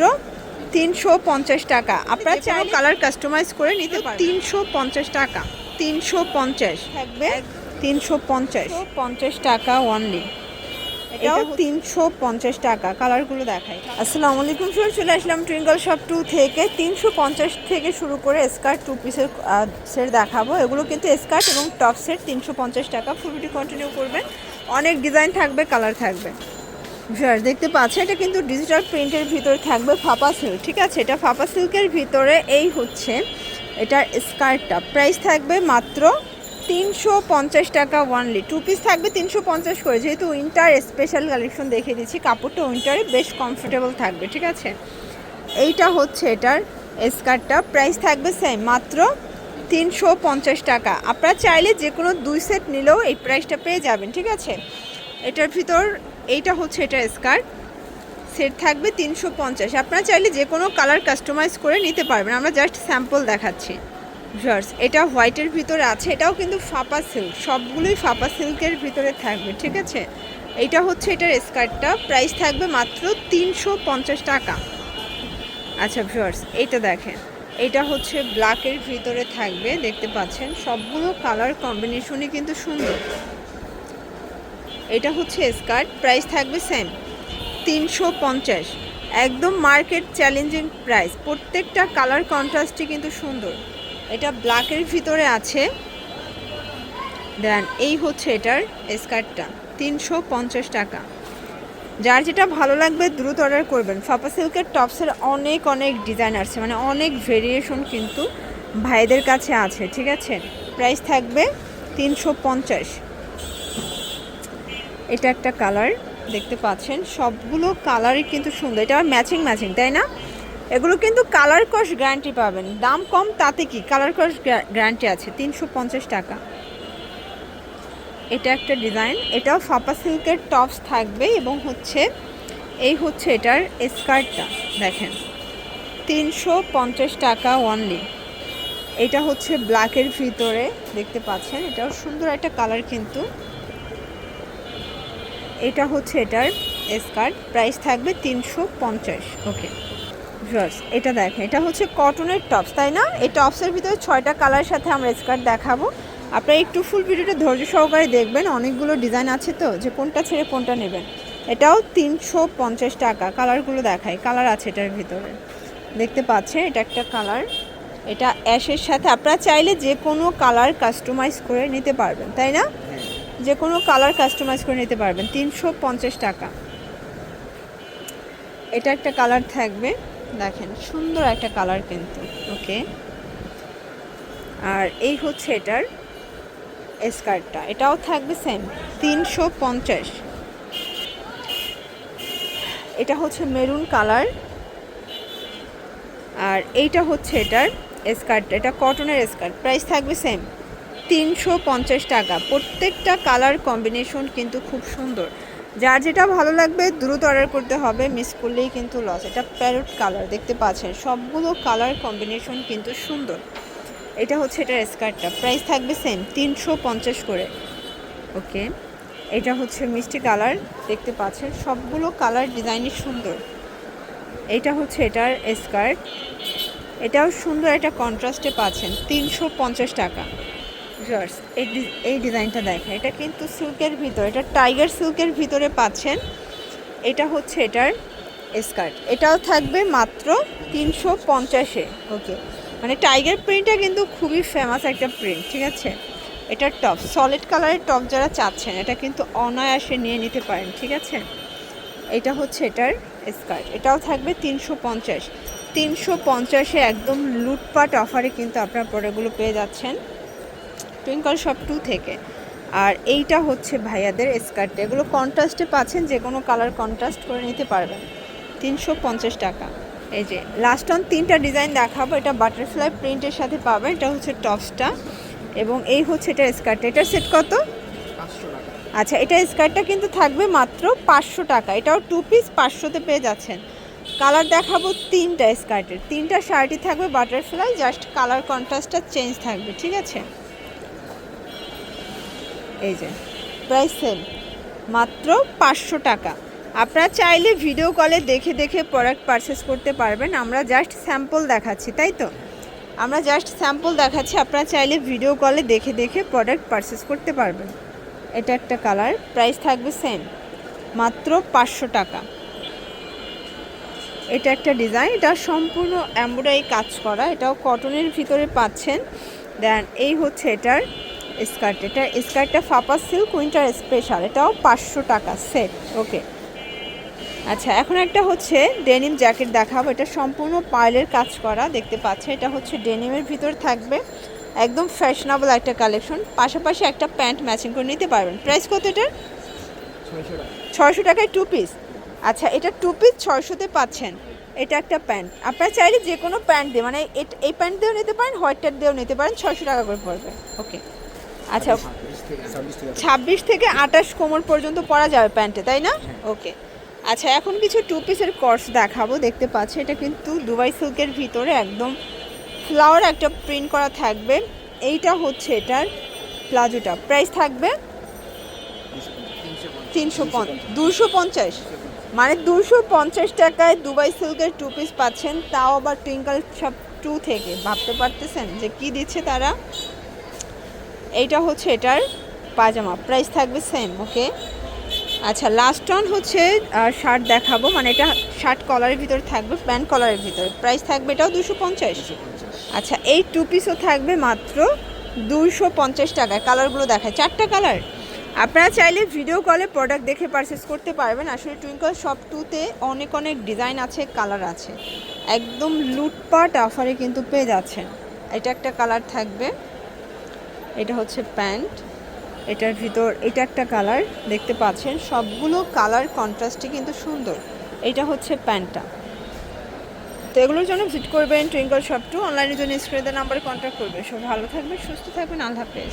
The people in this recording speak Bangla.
মাত্র তিনশো পঞ্চাশ টাকা। আপনারা চাই কালার কাস্টমাইজ করে নিতে পারেন তিনশো পঞ্চাশ টাকা। তিনশো পঞ্চাশ। থাকবে তিনশো পঞ্চাশ। পঞ্চাশ টাকা অনলি এটাও তিনশো পঞ্চাশ টাকা। কালারগুলো দেখাই। আসসালামু আলাইকুম স্যার চলে আসলাম টুইঙ্কল শপ টু থেকে। তিনশো পঞ্চাশ থেকে শুরু করে স্কার্ট টু পিসের সেট দেখাবো। এগুলো কিন্তু স্কার্ট এবং টপ সেট তিনশো পঞ্চাশ টাকা। ফুল কন্টিনিউ করবেন। অনেক ডিজাইন থাকবে কালার থাকবে। ভিউয়ার্স দেখতে পাচ্ছেন, এটা কিন্তু ডিজিটাল প্রিন্টের ভিতরে থাকবে ফাপা সিল্ক ঠিক আছে? এটা ফাপা সিল্কের ভিতরে এই হচ্ছে এটার স্কার্টটা প্রাইস থাকবে মাত্র তিনশো পঞ্চাশ টাকা ওয়ানলি টু পিস থাকবে তিনশো পঞ্চাশ করে। যেহেতু উইন্টার স্পেশাল কালেকশন দেখিয়ে দিচ্ছি, কাপড়টা উইন্টারে বেশ কমফোর্টেবল থাকবে, ঠিক আছে? এইটা হচ্ছে এটার স্কার্টটা প্রাইস থাকবে সেম মাত্র তিনশো পঞ্চাশ টাকা। আপনারা চাইলে যে কোনো দুই সেট নিলেও এই প্রাইসটা পেয়ে যাবেন, ঠিক আছে? এটার ভিতর এইটা হচ্ছে এটা স্কার্ট। সেট থাকবে তিনশো পঞ্চাশ। আপনারা চাইলে যে কোনো কালার কাস্টমাইজ করে নিতে পারবেন। আমরা জাস্ট স্যাম্পল দেখাচ্ছি। ভিউয়ার্স, এটা হোয়াইটের ভিতরে আছে। এটাও কিন্তু ফাপা সিল্ক। সবগুলোই ফাপা সিল্কের ভিতরে থাকবে, ঠিক আছে? এটা হচ্ছে এটার স্কার্টটা। প্রাইস থাকবে মাত্র তিনশো পঞ্চাশ টাকা। আচ্ছা ভিউয়ার্স, এইটা দেখেন। এটা হচ্ছে ব্ল্যাকের ভিতরে থাকবে, দেখতে পাচ্ছেন? সবগুলো কালার কম্বিনেশনই কিন্তু সুন্দর। এটা হচ্ছে স্কার্ট প্রাইস থাকবে সেম তিনশো পঞ্চাশ। একদম মার্কেট চ্যালেঞ্জিং প্রাইস প্রত্যেকটা কালার কন্ট্রাস্টই কিন্তু সুন্দর। এটা ব্ল্যাকের ভিতরে আছে। দেন এই হচ্ছে এটার স্কার্টটা তিনশো পঞ্চাশ টাকা। যার যেটা ভালো লাগবে দ্রুত অর্ডার করবেন। ফাপা সিল্কের টপসের অনেক অনেক ডিজাইন আছে মানে অনেক ভেরিয়েশন কিন্তু ভাইদের কাছে আছে, ঠিক আছে? প্রাইস থাকবে তিনশো পঞ্চাশ। এটা একটা কালার, দেখতে পাচ্ছেন। সবগুলো কালারই কিন্তু সুন্দর। এটা ম্যাচিং ম্যাচিং তাই না? এগুলো কিন্তু কালার কস গ্যারান্টি পাবেন। দাম কম, তাতে কি? কালার কস গ্যারান্টি আছে, তিনশো পঞ্চাশ টাকা। এটা একটা ডিজাইন এটাও ফাপা সিল্কের টপস থাকবে এবং হচ্ছে, এই হচ্ছে এটার স্কার্টটা দেখেন। তিনশো পঞ্চাশ টাকা অনলি এটা হচ্ছে ব্ল্যাকের ভিতরে, দেখতে পাচ্ছেন। এটাও সুন্দর একটা কালার কিন্তু। এটা হচ্ছে এটার স্কার্ট প্রাইস থাকবে তিনশো পঞ্চাশ। ওকে ভিউয়ার্স এটা দেখেন এটা হচ্ছে কটনের টপস তাই না? এই টপসের ভিতরে ছয়টা কালারের সাথে আমরা স্কার্ট দেখাবো। আপনারা একটু ফুল ভিডিওটা ধৈর্য সহকারে দেখবেন অনেকগুলো ডিজাইন আছে তো যে কোনটা ছেড়ে কোনটা নেবেন। এটাও তিনশো পঞ্চাশ টাকা কালারগুলো দেখায় কালার আছে এটার ভিতরে। দেখতে পাচ্ছেন এটা একটা কালার এটা অ্যাশের সাথে আপনারা চাইলে যে কোনো কালার কাস্টমাইজ করে নিতে পারবেন তাই না? যে কোনো কালার কাস্টমাইজ করে নিতে পারবেন, তিনশো পঞ্চাশ টাকা। এটা একটা কালার থাকবে, দেখেন সুন্দর একটা কালার কিন্তু, ওকে? আর এই হচ্ছে এটার স্কার্টটা এটাও থাকবে সেম তিনশো পঞ্চাশ। এটা হচ্ছে মেরুন কালার, আর এইটা হচ্ছে এটার স্কার্ট এটা কটনের স্কার্ট প্রাইস থাকবে সেম তিনশো পঞ্চাশ টাকা। প্রত্যেকটা কালার কম্বিনেশন কিন্তু খুব সুন্দর। যার যেটা ভালো লাগবে, দ্রুত অর্ডার করতে হবে মিস করলেই কিন্তু লস এটা প্যারট কালার দেখতে পাচ্ছেন? সবগুলো কালার কম্বিনেশন কিন্তু সুন্দর। এটা হচ্ছে এটার স্কার্টটা। প্রাইস থাকবে সেম তিনশো পঞ্চাশ করে। ওকে এটা হচ্ছে মিষ্টি কালার দেখতে পাচ্ছেন? সবগুলো কালার ডিজাইনই সুন্দর। এটা হচ্ছে এটার স্কার্ট। এটাও সুন্দর একটা কন্ট্রাস্টে পাচ্ছেন, তিনশো পঞ্চাশ টাকা। ডি- এই ডিজাইনটা দেখেন, এটা কিন্তু সিল্কের ভিতরে, এটা টাইগার সিল্কের ভিতরে পাচ্ছেন। এটা হচ্ছে এটার স্কার্ট এটাও থাকবে মাত্র তিনশো পঞ্চাশে ওকে মানে টাইগার প্রিন্টটা কিন্তু খুবই ফেমাস একটা প্রিন্ট ঠিক আছে? এটার টপ সলিড কালারের টপ যারা চাচ্ছেন, এটা কিন্তু অনায়াসে নিয়ে নিতে পারেন, ঠিক আছে? এটা হচ্ছে এটার স্কার্ট এটাও থাকবে তিনশো পঞ্চাশ। তিনশো পঞ্চাশে একদম লুটপাট অফারে কিন্তু আপনার প্রোডাক্টগুলো পেয়ে যাচ্ছেন। টুইঙ্কল শপ টু থেকে। আর এইটা হচ্ছে ভাইয়াদের স্কার্ট এগুলো কন্ট্রাস্টে পাচ্ছেন যে কোনো কালার কন্ট্রাস্ট করে নিতে পারবেন। তিনশো পঞ্চাশ টাকা। এই যে লাস্ট অন তিনটা ডিজাইন দেখাবো। এটা বাটারফ্লাই প্রিন্টের সাথে পাবেন। এটা হচ্ছে টপসটা এবং এই হচ্ছে এটা স্কার্ট এটার সেট কত? আচ্ছা এটা স্কার্টটা কিন্তু থাকবে মাত্র পাঁচশো টাকা। এটাও টু পিস পাঁচশোতে পেয়ে যাচ্ছেন। কালার দেখাবো তিনটা স্কার্টের তিনটা শার্টই থাকবে বাটারফ্লাই জাস্ট কালার কন্ট্রাস্টটা চেঞ্জ থাকবে ঠিক আছে? এই যে প্রাইস সেম মাত্র পাঁচশো টাকা। আপনারা চাইলে ভিডিও কলে দেখে দেখে প্রোডাক্ট পারচেস করতে পারবেন। আমরা জাস্ট স্যাম্পল দেখাচ্ছি, তাই তো? আমরা জাস্ট স্যাম্পল দেখাচ্ছি, আপনারা চাইলে ভিডিও কলে দেখে দেখে প্রোডাক্ট পারচেস করতে পারবেন। এটা একটা কালার প্রাইস থাকবে সেম মাত্র পাঁচশো টাকা। এটা একটা ডিজাইন এটা সম্পূর্ণ এমব্রয়ডারি কাজ করা, এটাও কটনের ভিতরে পাচ্ছেন। দেন এই হচ্ছে এটার স্কার্ট এটা স্কার্টটা ফাপা সিল্ক উইন্টার স্পেশাল এটাও পাঁচশো টাকা সেট ওকে। আচ্ছা এখন একটা হচ্ছে ডেনিম জ্যাকেট দেখাবো এটা সম্পূর্ণ পার্লের কাজ করা দেখতে পাচ্ছে এটা হচ্ছে ডেনিমের ভিতর থাকবে একদম ফ্যাশনেবল একটা কালেকশন পাশাপাশি একটা প্যান্ট ম্যাচিং করে নিতে পারবেন প্রাইস কত এটার? ছয়শো টাকায় টু পিস আচ্ছা এটা টু পিস ছয়শোতে পাচ্ছেন এটা একটা প্যান্ট আপনারা চাইলে যে কোনো প্যান্ট দিয়ে মানে এই প্যান্ট দিয়েও নিতে পারেন হোয়াইটটার দিয়েও নিতে পারেন ছয়শো টাকা করে পড়বে ওকে। আচ্ছা ছাব্বিশ থেকে আঠাশ কোমর পর্যন্ত পরা যাবে প্যান্টে তাই না? ওকে। আচ্ছা এখন কিছু টু পিসের কর্স দেখাবো দেখতে পাচ্ছি। এটা কিন্তু দুবাই সিল্কের ভিতরে একদম ফ্লাওয়ার একটা প্রিন্ট করা থাকবে। এইটা হচ্ছে এটার প্লাজোটা। প্রাইস থাকবে তিনশো দুশো পঞ্চাশ। মানে দুশো পঞ্চাশ টাকায় দুবাই সিল্কের টু পিস পাচ্ছেন তাও আবার টুইঙ্কল সব টু থেকে। ভাবতে পারতেছেন যে কি দিচ্ছে তারা? এইটা হচ্ছে এটার পাজামা প্রাইস থাকবে সেম ওকে আচ্ছা লাস্ট অন হচ্ছে শার্ট দেখাবো। মানে এটা শার্ট কলারের ভিতরে থাকবে প্যান্ট কলারের ভিতরে। প্রাইস থাকবে এটাও দুশো পঞ্চাশ। আচ্ছা এই টু পিসও থাকবে মাত্র দুশো পঞ্চাশ টাকায়। কালারগুলো দেখায়। চারটা কালার আপনারা চাইলে ভিডিও কলে প্রোডাক্ট দেখে পারচেস করতে পারবেন। আসলে টুইঙ্কল শপ টুতে অনেক অনেক ডিজাইন আছে কালার আছে। একদম লুটপাট অফারে কিন্তু পেয়ে যাচ্ছেন। এটা একটা কালার থাকবে। এটা হচ্ছে প্যান্ট। এটার ভিতর, এটা একটা কালার, দেখতে পাচ্ছেন। সবগুলো কালার কন্ট্রাস্টই কিন্তু সুন্দর। এটা হচ্ছে প্যান্টটা। তো এগুলোর জন্য ভিজিট করবেন টুইঙ্কল শপ টু। অনলাইনের জন্য স্ক্রিনের নাম্বারে কন্ট্যাক্ট করবেন। সব ভালো থাকবেন, সুস্থ থাকবেন। আল্লাহ হাফেজ।